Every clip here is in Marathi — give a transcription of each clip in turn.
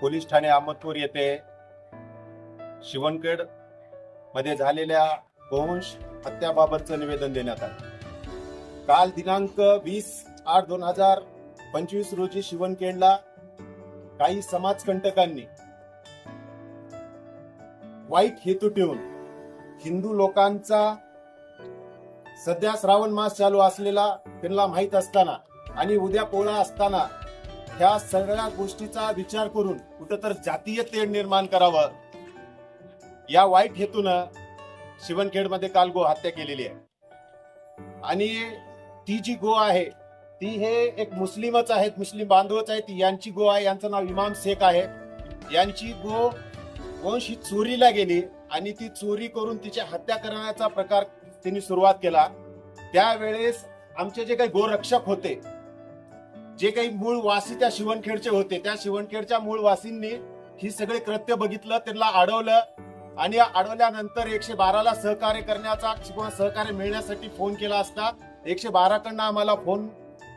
पोलीस ठाणे अहमदपूर येथे शिवणखेडमध्ये झालेल्या गोवंश हत्याबाबतचं निवेदन देण्यात आलं. काल दिनांक वीस आठ दोन हजार पंचवीस रोजी शिवणखेडला काही समाजकंटकांनी वाईट हेतू ठेवून हिंदू लोकांचा सध्या श्रावण मास चालू असलेला त्यांना माहीत असताना आणि उद्या पोळा असताना ह्या सगळ्या गोष्टीचा विचार करून कुठं तर जातीय तेढ निर्माण करावं. या वाईट हेतूनं शिवणखेडमध्ये काल गो हत्या केलेली आहे. आणि ती जी गो आहे ती हे एक मुस्लिमच आहेत मुस्लिम बांधवच आहेत यांची गो आहे यांचं नाव इमाम शेख आहे. यांची गो वंश ही चोरीला गेली आणि ती चोरी करून तिची हत्या करण्याचा प्रकार त्यांनी सुरुवात केला. त्यावेळेस आमचे जे काही गोरक्षक होते जे काही मूळ वासी त्या शिवणखेडचे होते त्या शिवणखेडच्या मूळ वासींनी ही सगळे कृत्य बघितलं त्यांना अडवलं आणि अडवल्यानंतर एकशे बाराला सहकार्य करण्याचा किंवा सहकार्य मिळण्यासाठी फोन केला असता एकशे बारा कडनं आम्हाला फोन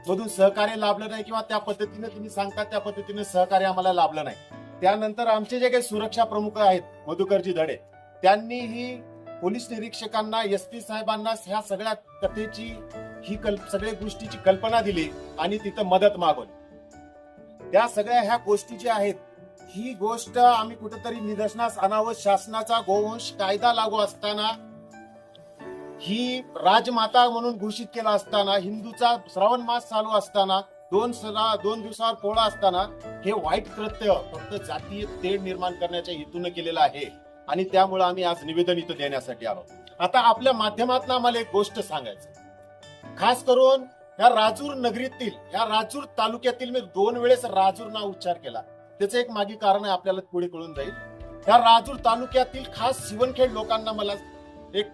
मधून सहकार्य लाभलं नाही किंवा त्या पद्धतीने तुम्ही सांगता त्या पद्धतीने सहकार्य आम्हाला लाभलं नाही. त्यानंतर आमचे जे काही सुरक्षा प्रमुख आहेत मधुकरजी धडे त्यांनी ही पोलीस निरीक्षकांना एस पी साहेबांना ह्या सगळ्या कथेची ही कल्प सगळ्या गोष्टीची कल्पना दिली आणि तिथं मदत मागवली. त्या सगळ्या ह्या गोष्टी ज्या आहेत ही गोष्ट आम्ही कुठेतरी निदर्शनास आणावं शासनाचा गोवंश कायदा लागू असताना ही राजमाता म्हणून घोषित केला असताना हिंदूचा श्रावण मास चालू असताना दोन सणा दोन दिवसावर पोळा असताना हे वाईट कृत्य फक्त जातीय तेढ निर्माण करण्याच्या हेतून केलेलं आहे. आणि त्यामुळे आम्ही आज निवेदन इथं देण्यासाठी आलो. आता आपल्या माध्यमातून आम्हाला एक गोष्ट सांगायचं खास करून या राजूर नगरीतील या राजूर तालुक्यातील मी दोन वेळेस राजूर नाव उच्चार केला. त्याचं एक मागे कारण आहे आपल्याला पुढे कळून जाईल. या राजूर तालुक्यातील खास शिवणखेड लोकांना मला एक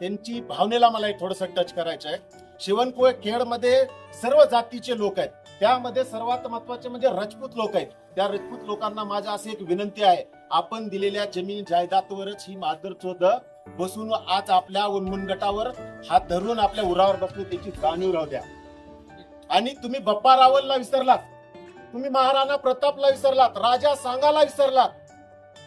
त्यांची भावनेला मला एक थोडस टच करायचं आहे शिवणखेडमध्ये सर्व जातीचे लोक आहेत. त्यामध्ये सर्वात महत्त्वाचे म्हणजे राजपूत लोक आहेत. त्या राजपूत लोकांना माझ्या अशी एक विनंती आहे. आपण दिलेल्या जमीन जायदादवरच ही मादर चोद बसून आज आपल्या उन्मुनगटावर हात धरून आपल्या उरावर बसले त्याची जाणीव राहू द्या. आणि तुम्ही बप्पा रावलला विसरलात. तुम्ही महाराणा प्रतापला विसरलात. राजा सांगाला विसरलात.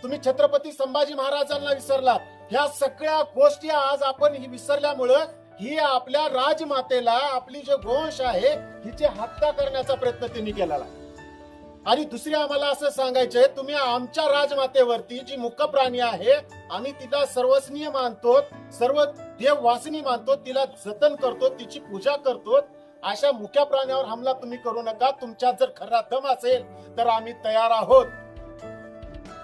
तुम्ही छत्रपती संभाजी महाराजांना विसरलात. ह्या सगळ्या गोष्टी आज आपण ही विसरल्यामुळं ही आपल्या राजमातेला आपली जे घोष आहे हिची हत्या करण्याचा प्रयत्न त्यांनी केलेला आणि दुसरी आम्हाला असं सांगायचंय तुम्ही आमच्या राजमातेवरती जी मुख्य प्राणी आहे आम्ही तिला सर्वस्नीय मानतो सर्व देव वासनी मानतो तिला जतन करतो तिची पूजा करतो अशा मुख्या प्राण्यावर हमला तुम्ही करू नका तुमच्यात जर खरा दम असेल तर आम्ही तयार आहोत.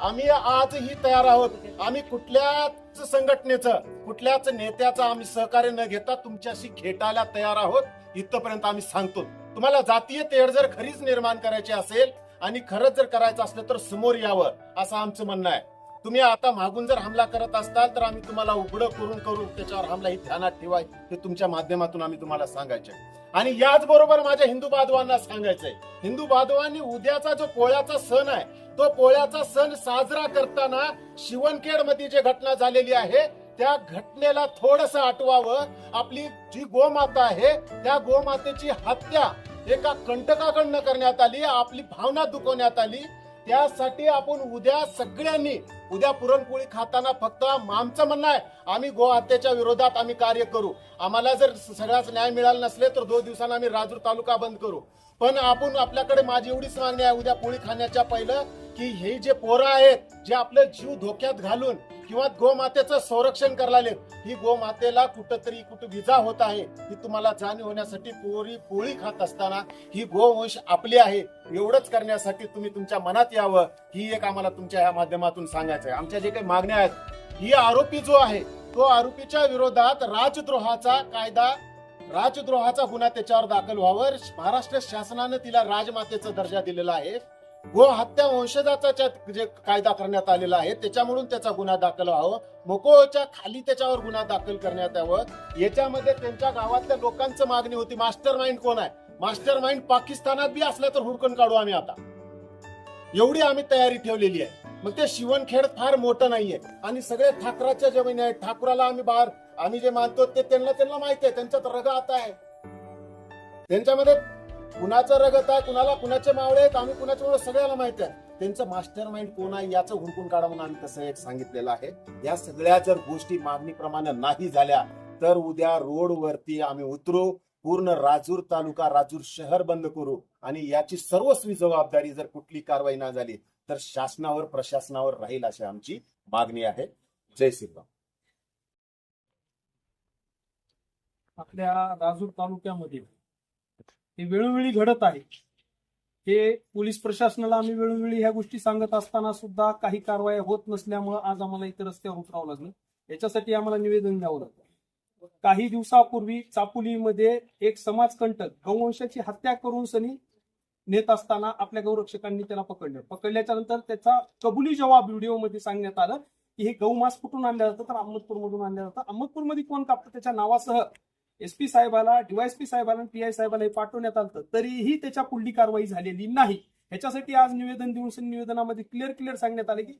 आम्ही आजही तयार आहोत. आम्ही कुठल्या संघटनेचं कुठल्याच नेत्याचं आम्ही सहकार्य न घेता तुमच्याशी खेटायला तयार आहोत इथपर्यंत आम्ही सांगतो. तुम्हाला जातीय तेढ जर खरीच निर्माण करायची असेल आणि खरंच जर करायचं असलं तर समोर यावं असं आमचं म्हणणं आहे. तुम्ही आता मागून जर हमला करत असताल तर आम्ही तुम्हाला उघडं करून करून त्याच्यावर हमला ही ध्यानात ठेवाय हे तुमच्या माध्यमातून आम्ही तुम्हाला सांगायचे आणि याच बरोबर माझ्या हिंदू बांधवांना सांगायचंय. हिंदू बांधवांनी उद्याचा जो पोळ्याचा सण आहे तो पोळ्याचा सण साजरा करताना शिवणखेडमध्ये जी घटना झालेली आहे त्या घटनेला थोडस आठवावं. आपली जी गोमाता आहे त्या गोमातेची हत्या एका कंटकाकडनं करण्यात आली आपली भावना दुखवण्यात आली. त्यासाठी आपण उद्या सगळ्यांनी उद्या पुरणपोळी खाताना फक्त आमचं म्हणणं आहे आम्ही गोहत्येच्या विरोधात आम्ही कार्य करू. आम्हाला जर सगळ्याच न्याय मिळाला नसले तर दोन दिवसांना आम्ही राजूर तालुका बंद करू. पण आपण आपल्याकडे माझी एवढीच मागणी आहे उद्या पोळी खाण्याच्या पहिलं की हे जे पोरं आहेत जे आपले जीव धोक्यात घालून किंवा गोमातेचं संरक्षण करायला ही गोमातेला कुठंतरी कुठं विजा होत आहे ही तुम्हाला जाणीव होण्यासाठी पोरी पोळी खात असताना ही गोवंश आपली आहे एवढंच करण्यासाठी तुम्ही तुमच्या मनात यावं ही एक आम्हाला तुमच्या ह्या माध्यमातून सांगायचं आहे. आमच्या जे काही मागण्या आहेत ही आरोपी जो आहे तो आरोपीच्या विरोधात राजद्रोहाचा कायदा राजद्रोहाचा गुन्हा त्याच्यावर दाखल व्हावर. महाराष्ट्र शासनानं तिला राजमातेचा दर्जा दिलेला आहे. गो हत्या वंशजाचा जे कायदा करण्यात आलेला आहे त्याच्यामधून त्याचा गुन्हा दाखल व्हावं. मोकोच्या खाली त्याच्यावर गुन्हा दाखल करण्यात यावं. याच्यामध्ये त्यांच्या गावातल्या लोकांचं मागणी होती. मास्टर माइंड कोण आहे? मास्टर माइंड पाकिस्तानात बी असलं तर हुडकून काढू आम्ही आता. एवढी आम्ही तयारी ठेवलेली आहे. मग ते शिवणखेड फार मोठं नाहीये. आणि सगळे ठाकराच्या जमिनी आहेत. ठाकराला आम्ही बाहेर आम्ही जे मानतो ते त्यांना त्यांना माहिती आहे. त्यांच्यात रग आता आहे. त्यांच्यामध्ये कुणाचं रगत आहे कुणाला कुणाचे मावळे आहेत आम्ही कुणाच्या मावळे सगळ्याला माहिती आहे. त्यांचं मास्टर माइंड कोण आहे याचं हुडकून काढा म्हणून आम्ही तसं एक सांगितलेलं आहे. या सगळ्या जर गोष्टी मागणीप्रमाणे नाही झाल्या तर उद्या रोडवरती आम्ही उतरू. पूर्ण राजूर तालुका राजूर शहर बंद करू आणि याची सर्वस्वी जबाबदारी जर कुठली कारवाई ना झाली तर शासनावर प्रशासनावर राहील अशी आमची मागणी आहे. जय श्रीराम. आपल्या राजूर तालुक्यामध्ये हे वेळोवेळी घडत आहे. हे पोलीस प्रशासनाला आम्ही वेळोवेळी ह्या गोष्टी सांगत असताना सुद्धा काही कारवाई होत नसल्यामुळे आज आम्हाला इतर रस्त्यावर उतरावं लागलं. याच्यासाठी आम्हाला निवेदन द्यावं लागलं काही दिवसापूर्वी चापोलीमध्ये एक समाजकंटक गौवंशाची हत्या करून सनी नेत असताना आपल्या गौरक्षकांनी त्याला पकडलं. पकडल्याच्या नंतर त्याचा कबुली जवाब व्हिडिओमध्ये सांगण्यात आलं की हे गौमास कुठून आणलं जातं? तर अहमदपूरमधून आणलं जातं. अहमदपूरमध्ये कोण कापतं? त्याच्या नावासह एसपी साहेबाला डीवायएसपी साहेबाला पी आय साहेबाला हे पाठवण्यात आलं तरीही त्याच्या पुढली कारवाई झालेली नाही. ह्याच्यासाठी आज निवेदन देऊन सनी निवेदनामध्ये क्लिअर क्लिअर सांगण्यात आले की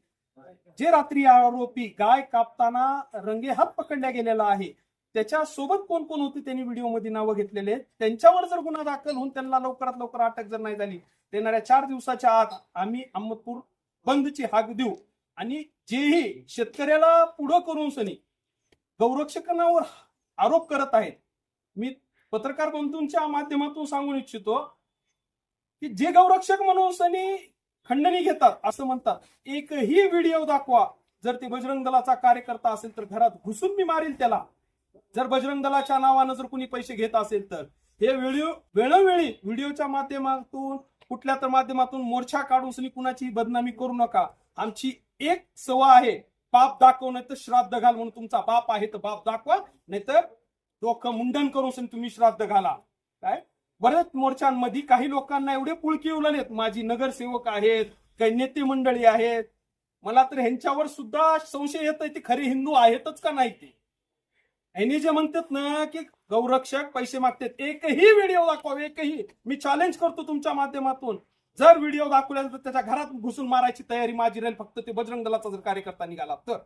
जे रात्री आरोपी गाय कापताना रंगेहात पकडल्या गेलेला आहे त्याच्या सोबत कोण कोण होते त्यांनी व्हिडिओमध्ये नावं घेतलेले? आहेत त्यांच्यावर जर गुन्हा दाखल होऊन त्यांना लवकरात लवकर अटक जर नाही झाली येणाऱ्या चार दिवसाच्या आत आम्ही अहमदपूर बंदची हाक देऊ आणि जेही शेतकऱ्याला पुढं करून सनी गौरक्षकांवर आरोप करत आहेत. मी पत्रकार बंधूंच्या माध्यमातून सांगू इच्छितो की जे गौरक्षक म्हणून सनी खंडणी घेतात असं म्हणतात एकही व्हिडिओ दाखवा. जर ते बजरंग दलाचा कार्यकर्ता असेल तर घरात घुसून मी मारील त्याला. जर बजरंग दलाच्या नावानं जर कुणी पैसे घेत असेल तर हे व्हिडिओ वेळोवेळी व्हिडिओच्या माध्यमातून कुठल्या तर माध्यमातून मोर्चा काढून सनी कुणाची बदनामी करू नका. आमची एक सवा आहे बाप दाखव नाही तर श्राद्ध घाल म्हणून तुमचा बाप आहे तर बाप दाखवा नाहीतर डोकं मुंडन करून तुम्ही श्राद्ध घाला. काय? बऱ्याच मोर्चांमध्ये काही लोकांना एवढे पुळकी उललेत माझी नगरसेवक आहेत काही नेते मंडळी आहेत. मला तर ह्यांच्यावर सुद्धा संशय येत ते खरे हिंदू आहेतच का नाही ते? यांनी जे म्हणतात ना की गौरक्षक पैसे मागतात एकही व्हिडिओ दाखवा एकही. मी चॅलेंज करतो तुमच्या माध्यमातून. जर व्हिडिओ दाखवला तर त्याच्या घरात घुसून मारायची तयारी माझी राहील फक्त ते बजरंग दलाचा जर कार्यकर्ता निघाला तर.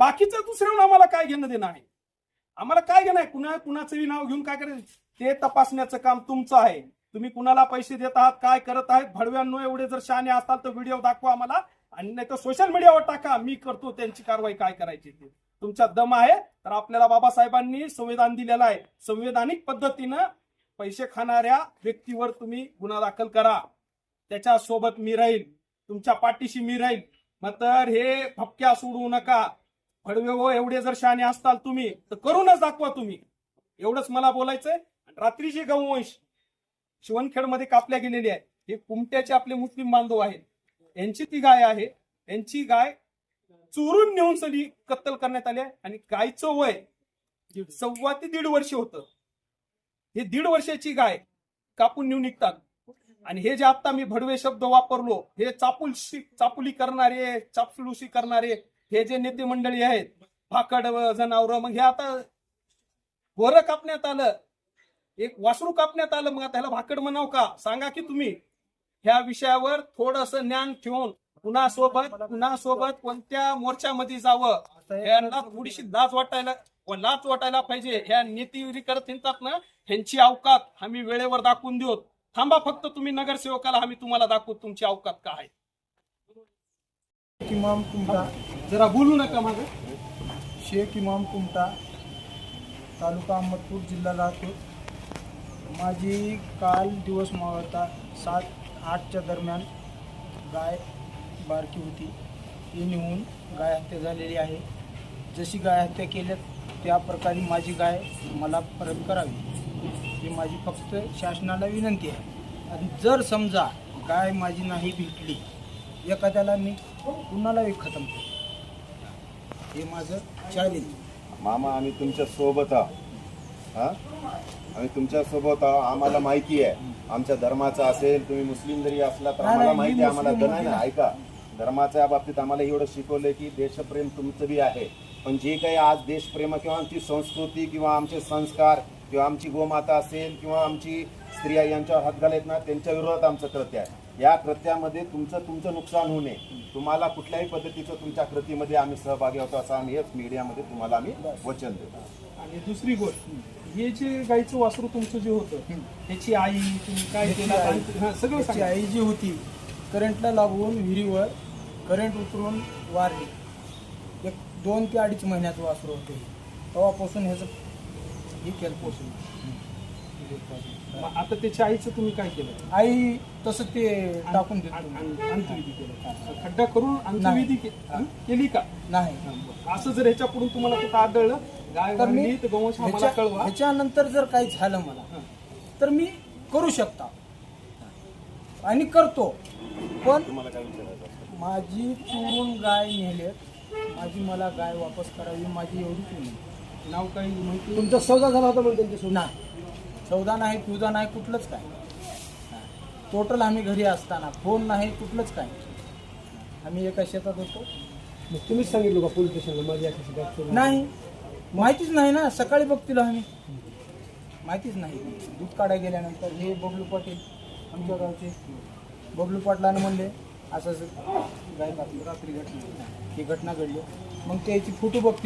बाकीचं दुसऱ्या आम्हाला काय घेणं देणं आहे? आम्हाला काय घेणं आहे? कुणा कुणाचंही नाव घेऊन काय करायचं? ते तपासण्याचं काम तुमचं आहे. तुम्ही कुणाला पैसे देत आहात काय करत आहेत? भडव्यांनो एवढे जर शहाणे असताल तर व्हिडिओ दाखवा आम्हाला. आणि नाही तर सोशल मीडियावर टाका. मी करतो त्यांची कारवाई काय करायची ते? तुमच्यात दम आहे तर आपल्याला बाबासाहेबांनी संविधान दिलेलं आहे. संविधानिक पद्धतीनं पैसे खाणाऱ्या व्यक्तीवर तुम्ही गुन्हा दाखल करा. त्याच्या सोबत मी राहील. तुमच्या पाठीशी मी राहील. मग तर हे फपक्या सोडू नका. फडवे हो एवढे जर शहाणे असताल तुम्ही तर करूनच दाखवा तुम्ही. एवढंच मला बोलायचंय. रात्रीची गौवंश शिवणखेडमध्ये कापल्या गेलेली आहे हे कुमट्याचे आपले मुस्लिम बांधव आहेत. यांची ती गाय आहे. यांची गाय चोरून नेऊन सनी कत्तल करण्यात आली आणि गायचं वय सव्वा ते दीड वर्ष होतं. हे दीड वर्षाची गाय कापून नेऊन निघतात. आणि हे जे आता मी भडवे शब्द वापरलो हे चापुलशी चापुली करणारे चापलुशी करणारे हे जे नेते मंडळी आहेत भाकड जनावर मग हे आता गोरं कापण्यात आलं. एक वासरू कापण्यात आलं. मग आता ह्याला भाकड म्हणाव का? सांगा की तुम्ही. ह्या विषयावर थोडस ज्ञान ठेवून पुन्हा सोबत पुन्हा सोबत कोणत्या मोर्चामध्ये जावं? यांना थोडीशी लाज वाटायला लाज वाटायला पाहिजे. ह्या नीतीविरी करत हिंडतात ना ह्यांची अवकात आम्ही वेळेवर दाखवून देऊ. थांबा फक्त तुम्ही नगरसेवकाला आम्ही तुम्हाला दाखवू तुमची अवकात काय शेख इमाम कुमटा जरा बोलू नका माझं शेख इमाम कुमटा तालुका अहमदपूर जिल्हा लातूर. माझी काल दिवस मावळता सात आठच्या दरम्यान गाय बारकी होती. ती निघून गाय हत्या झालेली आहे. जशी गाय हत्या केल्या त्या प्रकारे माझी गाय मला परत करावी. ही माझी फक्त शासनाला विनंती आहे. आणि जर समजा गाय माझी नाही भेटली एखाद्याला मी कुणालाही खतम करतो हे माझं चॅलेंज मामा आम्ही तुमच्यासोबत आहोत. हा? आम्ही तुमच्यासोबत आहोत. आम्हाला माहिती आहे. आमच्या धर्माचं असेल तुम्ही मुस्लिम जरी असला तर आम्हाला माहिती आहे आम्हाला ना. ऐका. धर्माच्या बाबतीत आम्हाला एवढं शिकवलंय की देशप्रेम तुमचं बी आहे. पण जे काही आज देशप्रेम किंवा आमची संस्कृती किंवा आमचे संस्कार किंवा आमची गोमाता असेल किंवा आमची स्त्रिया यांच्यावर हात घालत ना त्यांच्या विरोधात आमचं कृत्य आहे. या कृत्यामध्ये तुमचं तुमचं नुकसान होऊ नये. तुम्हाला कुठल्याही पद्धतीचं तुमच्या कृतीमध्ये आम्ही सहभागी होतो असं आम्ही हेच मीडियामध्ये तुम्हाला आम्ही वचन देतो. आणि दुसरी गोष्ट हे जे गाईचं वासरू तुमचं जे होतं. त्याची आई तुम्ही काय केलं? हा, सगळं. आई जी होती करंटला लागून विहिरीवर करंट उतरून वारली. एक दोन ते अडीच महिन्याचं वासरू होते. तेव्हापासून ह्याचं हे केलं पोसून मग आता त्याच्या आईचं तुम्ही काय केलं? आई तसं ते टाकून देतो. केलं. खड्डा करून के- हा. केली का? नाही. असं जर ह्याच्या पुढून तुम्हाला कुठं आढळलं? गाय तर मी वाढली तर गोवंश आम्हाला ह्याच्या- कळवा. ह्याच्यानंतर जर काही झालं मला. तर मी करू शकता. आणि करतो. पण माझी चोरून गाय नेलेत. माझी मला गाय वापस करावी माझी एवढीच विनंती नाव काही माहिती? तुमचा सौदा झाला होता म्हणजे त्यांच्यासोबत नाही. सौदा नाही तुझा नाही कुठलंच काय. टोटल आम्ही घरी असताना फोन नाही कुठलंच काय. आम्ही एका शेतात होतो. तुम्हीच सांगितलं का पोलीस स्टेशनला माझी नाही. माहितीच नाही ना सकाळी बघतील आम्ही. माहितीच नाही. दूध काढायला गेल्यानंतर हे बबलू पाटील आमच्या गावचे. बबलू पाटलानं म्हणले असं असं रात्री घटना ही घटना घडली. मग त्याची फोटो बघतील.